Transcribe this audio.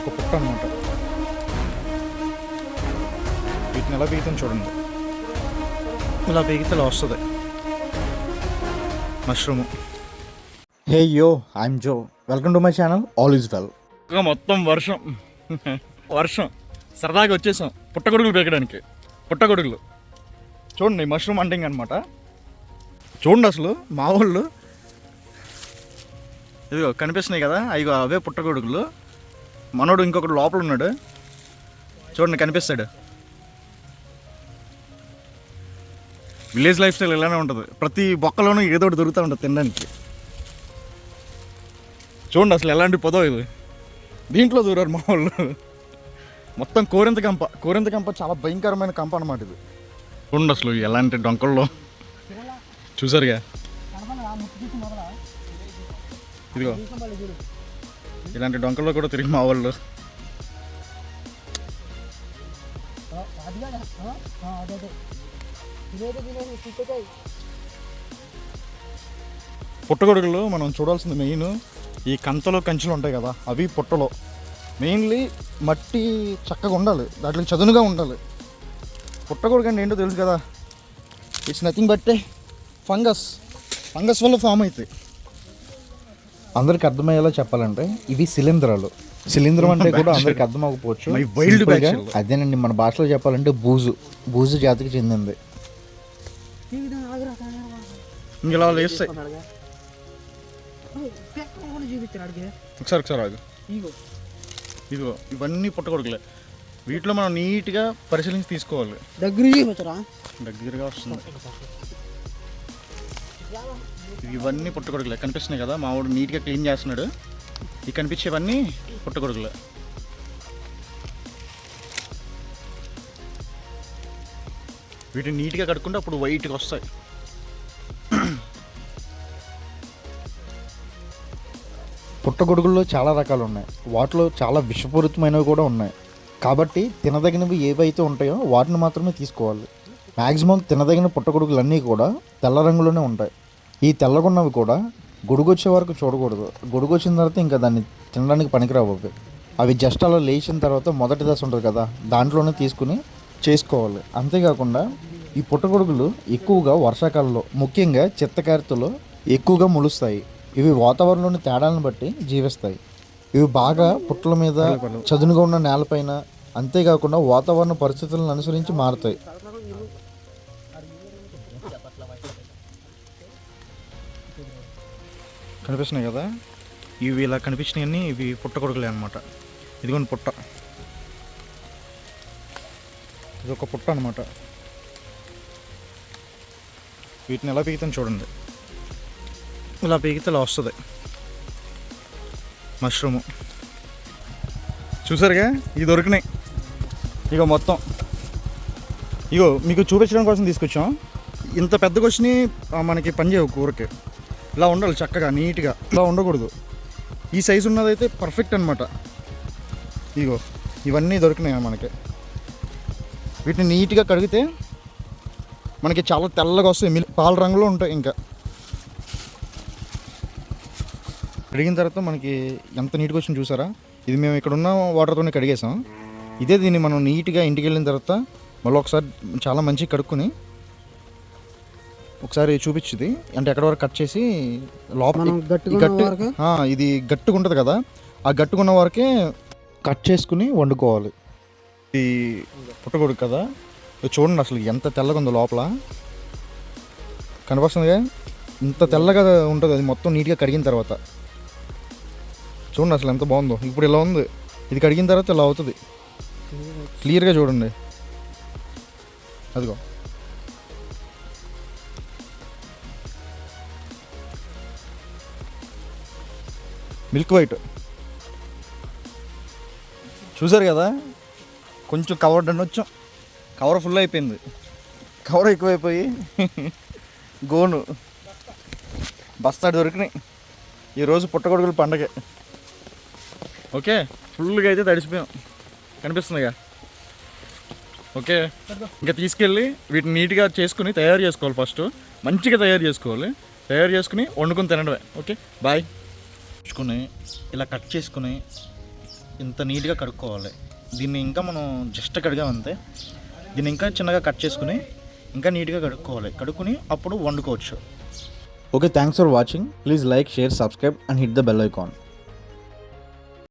ఒక పుట్ట అనమాట వీటిని ఎలా పీకుతాం చూడండి. ఇలా పీకితే ఇలా వస్తుంది. Mushroom. Hey yo I'm Jo. Welcome to my channel all is well. మొత్తం వర్షం. వర్షం. సరదాగా వచ్చేసాం. పుట్టగొడుగులు పీకడానికి. పుట్టగొడుగులు చూడండి మష్రూమ్ అంటింగ్ అనమాట చూడండి అసలు మా వాళ్ళు. ఇదిగో కనిపిస్తున్నాయి కదా? అయ్యో అవే పుట్టగొడుగులు మనోడు ఇంకొకటి లోపల ఉన్నాడు. చూడండి కనిపిస్తాడు. విలేజ్ లైఫ్ స్టైల్ ఇలానే ఉంటుంది. ప్రతి బొక్కలోనూ ఏదో ఒకటి దొరుకుతూ ఉంటుంది తినడానికి. చూడండి అసలు ఎలాంటి పొదవ ఇది. దీంట్లో దూరారు మా వాళ్ళు. మొత్తం కోరింత కంప కోరింత కంప చాలా భయంకరమైన కంప అనమాట ఇది. చూడండి అసలు ఎలాంటి డొంకల్లో. చూసారుగా? ఇదిగో. ఇలాంటి డొంకల్లో కూడా తిరిగి మా వాళ్ళు. పుట్టగొడుగులు మనం చూడాల్సింది మెయిన్ ఈ కంతలు కంచెలు ఉంటాయి కదా అవి పుట్టలో. మెయిన్లీ మట్టి చక్కగా ఉండాలి దాంట్లో చదునుగా ఉండాలి. పుట్టగొడుగు అంటే ఏంటో తెలుసు కదా? ఇట్స్ నథింగ్ బట్టే ఫంగస్ ఫంగస్ వల్ల ఫామ్ అవుతాయి. అందరికి అర్థమయ్యేలా చెప్పాలంటే ఇవి శిలీంధ్రాలు. శిలీంధ్రం అంటే కూడా అందరికి అర్థం అవ్వకపోవచ్చు. అదేనండి మన భాషలో చెప్పాలంటే బూజు. బూజు జాతికి చెందింది. ఇంక ఇలా వేస్తాయి. చూపించాడు ఒకసారి ఒకసారి ఆగు. ఇదిగో ఇవన్నీ పుట్టగొడుగులే. వీటిలో మనం నీట్గా పరిశీలించి తీసుకోవాలి. దగ్గర దగ్గరగా వస్తుంది. ఇవన్నీ పుట్టగొడుగులే కనిపిస్తున్నాయి కదా మా వాడు నీట్గా క్లీన్ చేస్తున్నాడు. ఇవి కనిపించేవన్నీ పుట్టగొడుగులే వీటిని నీట్గా కడుక్కుంటే అప్పుడు వైట్గా వస్తాయి. పుట్టగొడుగుల్లో చాలా రకాలు ఉన్నాయి. వాటిలో చాలా విషపూరితమైనవి కూడా ఉన్నాయి. కాబట్టి తినదగినవి ఏవైతే ఉంటాయో వాటిని మాత్రమే తీసుకోవాలి. మ్యాక్సిమం తినదగిన పుట్టగొడుగులు అన్నీ కూడా తెల్ల రంగులోనే ఉంటాయి. ఈ తెల్లగున్నవి కూడా గొడుగొచ్చే వరకు చూడకూడదు. గొడుగు వచ్చిన తర్వాత ఇంకా దాన్ని తినడానికి పనికిరావు అవి. అవి జస్ట్ అలా లేచిన తర్వాత మొదటి దశ ఉంటుంది కదా దాంట్లోనే తీసుకుని చేసుకోవాలి. అంతేకాకుండా ఈ పుట్టగొడుగులు ఎక్కువగా వర్షాకాలంలో ముఖ్యంగా చిత్తకారితలో ఎక్కువగా ములుస్తాయి. ఇవి వాతావరణంలోని తేడాలను బట్టి జీవిస్తాయి. ఇవి బాగా పుట్టల మీద చదునుగా ఉన్న నేలపైన అంతేకాకుండా వాతావరణ పరిస్థితులను అనుసరించి మారుతాయి. కనిపిస్తున్నాయి కదా? ఇవి ఇలా కనిపించినవన్నీ ఇవి పుట్టగొడుగులే అనమాట ఇదిగోండి పుట్ట. ఇది ఒక పుట్ట అనమాట వీటిని ఎలా పీకుతాం చూడండి. ఇలా పీకితే ఇలా వస్తుంది. మష్రూము. చూసారుగా? ఇవి దొరికినాయి. ఇగో మొత్తం. ఇగో మీకు చూపించడం కోసం తీసుకొచ్చాం. ఇంత పెద్దగా వచ్చినాయి మనకి పని చేయవు కూరకి. ఇలా ఉండాలి చక్కగా నీట్గా. ఇలా ఉండకూడదు. ఈ సైజు ఉన్నదైతే పర్ఫెక్ట్ అనమాట ఇగో ఇవన్నీ దొరికినాయి మనకి. వీటిని నీట్గా కడిగితే మనకి చాలా తెల్లగా వస్తాయి. మిల్ పాల రంగులో ఉంటాయి ఇంకా. కడిగిన తర్వాత మనకి ఎంత నీట్గా వచ్చింది చూసారా? ఇది మేము ఇక్కడ ఉన్న వాటర్తోనే కడిగేసాం. ఇదే దీన్ని మనం నీట్గా ఇంటికి వెళ్ళిన తర్వాత మళ్ళీ ఒకసారి చాలా మంచిగా కడుక్కొని ఒకసారి చూపించుది. అంటే ఎక్కడ వరకు కట్ చేసి లోపల గట్టి ఇది గట్టుగా ఉంటుంది కదా. ఆ గట్టుకున్న వరకే కట్ చేసుకుని వండుకోవాలి. ఈ పుట్టగొడుగు కదా. ఇది చూడండి అసలు ఎంత తెల్లగా ఉందో లోపల. కనిపిస్తుందిగా ఇంత తెల్లగా ఉంటుంది. అది మొత్తం నీట్గా కడిగిన తర్వాత. చూడండి అసలు ఎంత బాగుందో. ఇప్పుడు ఇలా ఉంది. ఇది కడిగిన తర్వాత ఇలా అవుతుంది. క్లియర్గా చూడండి. అదిగో. Milk white. చూసారు కదా? కొంచెం కవర్ వచ్చాం కవర్ ఫుల్ అయిపోయింది. కవర్ ఎక్కువైపోయి గోను. బస్తాడు దొరికినాయి. ఈరోజు పుట్టగొడుగుల పండగ. ఓకే ఫుల్గా అయితే తడిసిపోయాం. కనిపిస్తుందిగా. ఓకే ఇంకా తీసుకెళ్ళి వీటిని నీట్గా చేసుకుని తయారు చేసుకోవాలి ఫస్ట్. మంచిగా తయారు చేసుకోవాలి. తయారు చేసుకుని వండుకొని తినడమే. Okay bye. చేసుకుని ఇలా కట్ చేసుకుని ఇంత నీట్గా కడుక్కోవాలి. దీన్ని ఇంకా మనం జస్ట్ కడిగామంతే దీన్ని ఇంకా చిన్నగా కట్ చేసుకుని ఇంకా నీట్గా కడుక్కోవాలి. కడుక్కుని అప్పుడు వండుకోవచ్చు. Okay thanks for watching please like share subscribe and hit the bell icon